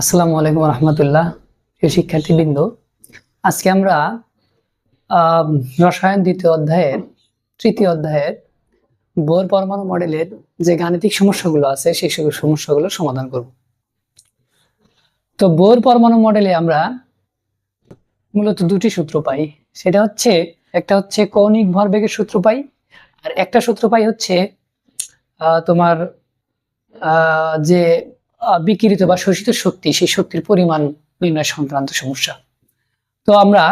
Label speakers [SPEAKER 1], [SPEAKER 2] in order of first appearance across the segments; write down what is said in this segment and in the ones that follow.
[SPEAKER 1] আসসালামু আলাইকুম রহমতুল্লাহ, প্রিয় শিক্ষার্থীবৃন্দ। আজকে আমরা রসায়ন দ্বিতীয় অধ্যায়ের, তৃতীয় অধ্যায়ের বোর পরমাণু মডেলের যে গাণিতিক সমস্যাগুলো আছে, সেই সব সমস্যাগুলো সমাধান করব। তো বোর পরমাণু মডেলে আমরা মূলত দুটি সূত্র পাই। সেটা হচ্ছে, একটা হচ্ছে কৌণিক ভরবেগের সূত্র পাই, আর একটা সূত্র পাই হচ্ছে তোমার যে বিকিরিত বা শোষিত শক্তি, সেই শক্তির পরিমাণ নির্ণয় সংক্রান্ত সমস্যা। তো আমরা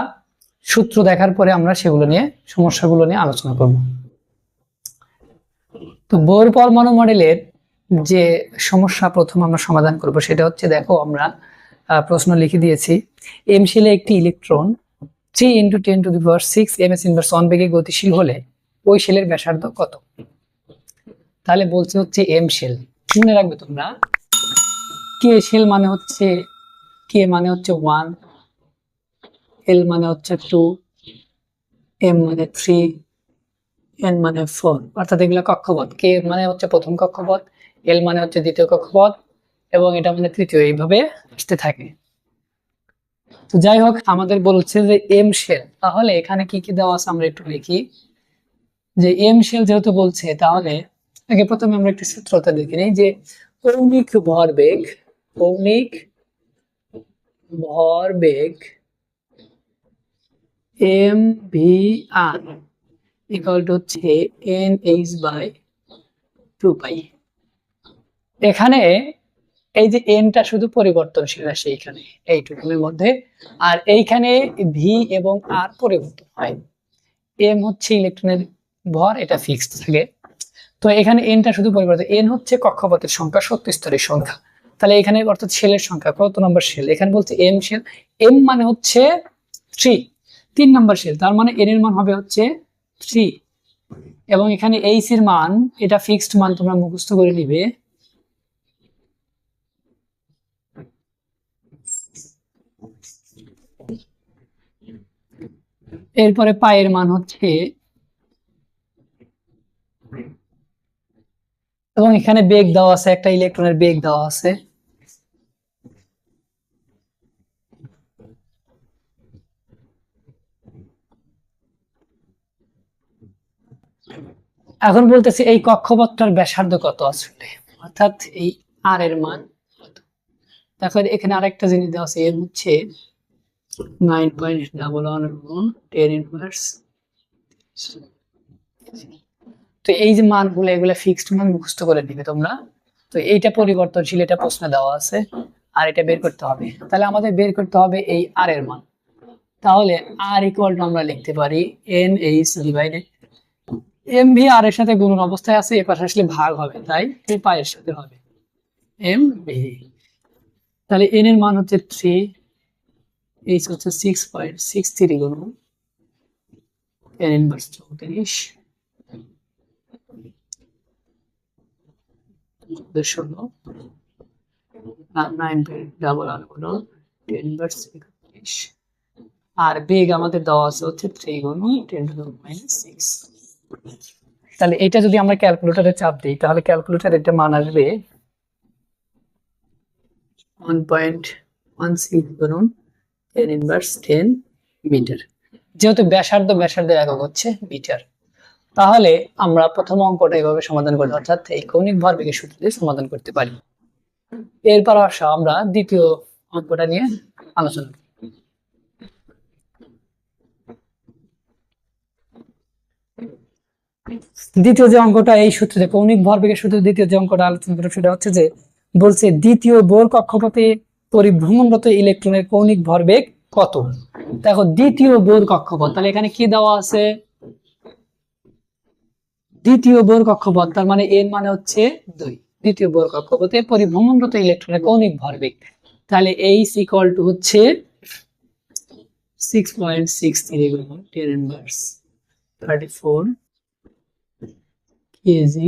[SPEAKER 1] সূত্র দেখার পরে আমরা সেগুলো নিয়ে, সমস্যাগুলো নিয়ে আলোচনা করব। তো বোর পরমাণু মডেলের যে সমস্যা প্রথম আমরা সমাধান করব, সেটা হচ্ছে দেখো আমরা প্রশ্ন লিখে দিয়েছি। এম শিলে একটি electron three into ten to the power six M S inverse one বেগে গতিশীল হলে ওই শেলের ব্যাসার্ধ কত? তাহলে বলছে হচ্ছে এম শেল মনে রাখবে তোমরা কে শেল মানে হচ্ছে কে মানে হচ্ছে ওয়ান এল মানে হচ্ছে টু এম মানে থ্রি এন মানে ফোর অর্থাৎ এগুলো কক্ষপথ। কে মানে হচ্ছে প্রথম কক্ষপথ এল মানে হচ্ছে দ্বিতীয় কক্ষপথ, এবং এটা মানে তৃতীয়। এইভাবে আসতে থাকে। তো যাই হোক, আমাদের বলছে যে এম শেল তাহলে এখানে কি কি দেওয়া আছে আমরা একটু লিখি যে এম শেল যেহেতু বলছে, তাহলে আগে প্রথমে আমরা একটি সূত্রটা দেখে নিই যে কৌণিক ভরবেগ কৌণিক ভরবেগ M V R equal to হচ্ছে N H by two pi. এখানে এই যে এনটা শুধু পরিবর্তনশীল আসে এইখানে এইটুকুনের মধ্যে। আর এইখানে ভি এবং আর পরিবর্তন হয়। এম হচ্ছে ইলেকট্রনের ভর, এটা ফিক্সড থাকে। তো এখানে এনটা শুধু পরিবর্তন, এন হচ্ছে কক্ষপথের সংখ্যা শক্তি স্তরের সংখ্যা। তাহলে এখানে অর্থাৎ শেলের সংখ্যা, কত নম্বর শেল? এখানে বলছে এম শেল। এম মানে হচ্ছে থ্রি তিন নম্বর শেল। তার মানে এর মান হবে হচ্ছে থ্রি এবং এখানে এইচ এর মান, এটা ফিক্সড মান তোমরা মুখস্থ করে নিবে। এরপরে পায়ের মান হচ্ছে এবং এখানে বেগ দেওয়া আছে, একটা ইলেকট্রনের বেগ দেওয়া আছে। এখন বলতেছি এই কক্ষপথটার ব্যাসার্ধ কত আসলে? অর্থাৎ এই আর এর মান তারপরে এখানে আরেকটা জিনিস দেওয়া আছে, এর হচ্ছে nine point double one ten inverse তো এই যে মানগুলো, এগুলো ফিক্সড মান মুখস্থ করে দিবে তোমরা। তো এইটা পরিবর্তনশীল, এটা প্রশ্নে দেওয়া আছে, আর এটা বের করতে হবে। তাহলে আমাদের বের করতে হবে এই আর এর মান। তাহলে আর ইকুয়াল টু আমরা লিখতে পারি N H divided M V R এর সাথে গুণন অবস্থায় আছে এ পাশে আসলে ভাগ হবে, তাই? এই পায়ের সাথে হবে। M V. তাহলে এন এর মান হচ্ছে থ্রি এইচ হচ্ছে সিক্স পয়েন্ট সিক্স থ্রি গুণ এন চৌত্রিশ। টেন ইনভার্স একত্রিশ। আর বেগ আমাদের দেওয়া আছে হচ্ছে থ্রি গুণ টেন টু মাইনাস সিক্স তাহলে এটা যদি আমরা ক্যালকুলেটরে চাপ দিই, তাহলে ক্যালকুলেটর এটা মান আসবে যেহেতু ব্যাসার্ধ ব্যাসার্ধের একক হচ্ছে মিটার তাহলে আমরা প্রথম অঙ্কটা এভাবে সমাধান করি অর্থাৎ এই কৌণিক ভরবেগের সূত্র দিয়ে সমাধান করতে পারি। এরপর আসা আমরা দ্বিতীয় অঙ্কটা নিয়ে আলোচনা করি। দ্বিতীয় যে অঙ্কটা এই সূত্রে কৌণিক ভরবেগের সূত্রে দ্বিতীয় যে অঙ্কটা আলোচনা করব সেটা হচ্ছে যে বলছে দ্বিতীয় বোর কক্ষপথে পরিভ্রমণরত ইলেকট্রনের কৌণিক ভরবেগ কত? দেখো, দ্বিতীয় বোর কক্ষপথ, তাহলে এখানে কি দেওয়া আছে? দ্বিতীয় বোর কক্ষপথ, তার মানে এর মানে হচ্ছে দুই। দ্বিতীয় বোর কক্ষপথে পরিভ্রমণরত ইলেকট্রনের কৌণিক ভরবেগ তাহলে এইচ ইকুয়াল টু হচ্ছে six point six three ten inverse thirty four KG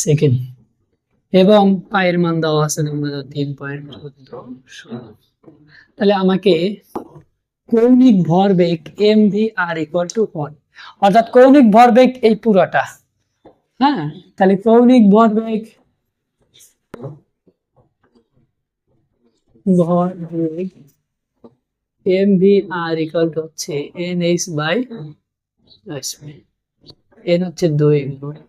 [SPEAKER 1] second. এবং পায়ের মান দেওয়া আছে তোমাদের তিন পয়েন্ট চোদ্দ তাহলে আমাকে কৌণিক ভরবেগ M V R equal to one অর্থাৎ কৌণিক ভরবেগ এই পুরোটা। হ্যাঁ তাহলে কৌণিক ভরবেগ ভরবেগ M V R equal to হচ্ছে এন এইচ বাই এন হচ্ছে দুই গুণ two-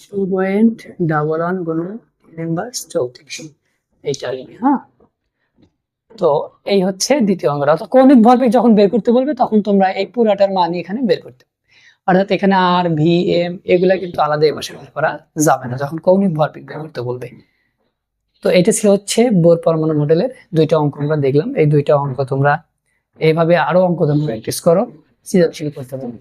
[SPEAKER 1] two point double one গুণ ইনভার্স চৌত্রিশ এইটা হ্যাঁ। তো এই হচ্ছে দ্বিতীয় অর্থাৎ কৌণিক ভরবেগ যখন বের করতে বলবে, তখন তোমরা এই পুরাটার এখানে বের করতে। অর্থাৎ এখানে আর ভি এম এগুলা কিন্তু আলাদা করা যাবে না। যখন কৌণিক ভরবেগ বের করতে বলবে। তো এটা ছিল হচ্ছে বোর পরমাণু মডেলের দুইটা অঙ্ক আমরা দেখলাম। এই দুইটা অঙ্ক তোমরা এইভাবে আরও অঙ্ক তোমরা প্র্যাকটিস করো। সৃজনশীল করতে পারবে